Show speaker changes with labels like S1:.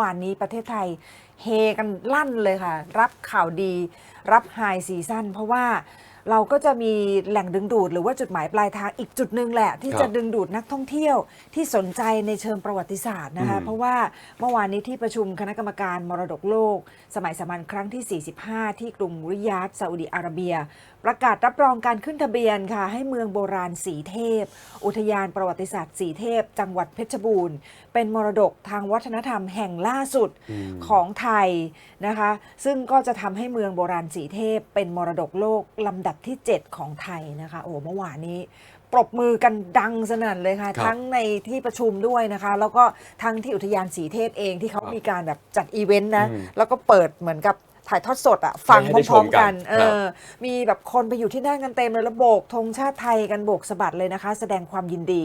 S1: วานนี้ประเทศไทย เฮกันลั่นเลยค่ะ รับข่าวดีรับไฮซีซั่นเพราะว่าเราก็จะมีแหล่งดึงดูดหรือว่าจุดหมายปลายทางอีกจุดหนึ่งแหละ ที่
S2: ครับ
S1: จะดึงดูดนักท่องเที่ยวที่สนใจในเชิงประวัติศาสตร์นะคะ
S2: อืม
S1: เพราะว่าเมื่อวานนี้ที่ประชุมคณะกรรมการมรดกโลก สมัยสามัญครั้งที่ 45 ที่กรุงริยาดซาอุดิอาระเบีย ประกาศรับรองการขึ้นทะเบียนค่ะ ให้เมืองโบราณสีเทพ อุทยานประวัติศาสตร์สีเทพ จังหวัดเพชรบูรณ์ เป็นมรดกทางวัฒนธรรมแห่งล่าสุด
S2: อืม
S1: ของไทยนะคะ ซึ่งก็จะทำให้เมืองโบราณสีเทพ เป็นมรดกโลกลำดับที่ 7 ของไทยนะคะ โอ้เมื่อวานนี้ปรบมือกันดังสนั่นเลยค่ะ
S2: ครับ
S1: ทั้งในที่ประชุมด้วยนะคะ แล้วก็ทั้งที่อุทยานสีเทพเองที่เขา
S2: ครับ
S1: มีการแบบจัดอีเวนต์นะ
S2: อืม
S1: แล้วก็เปิดเหมือนกับถ่ายทอดสดอะฟัง
S2: ให้ได้
S1: พร้อม
S2: ชมกั
S1: ๆกันนเอ
S2: ครับ
S1: อมีแบบคนไปอยู่ที่นั่นกันเต็มเลยแล้วโบกธงชาติไทยกันโบกสะบัดเลยนะคะ แสดงความยินดี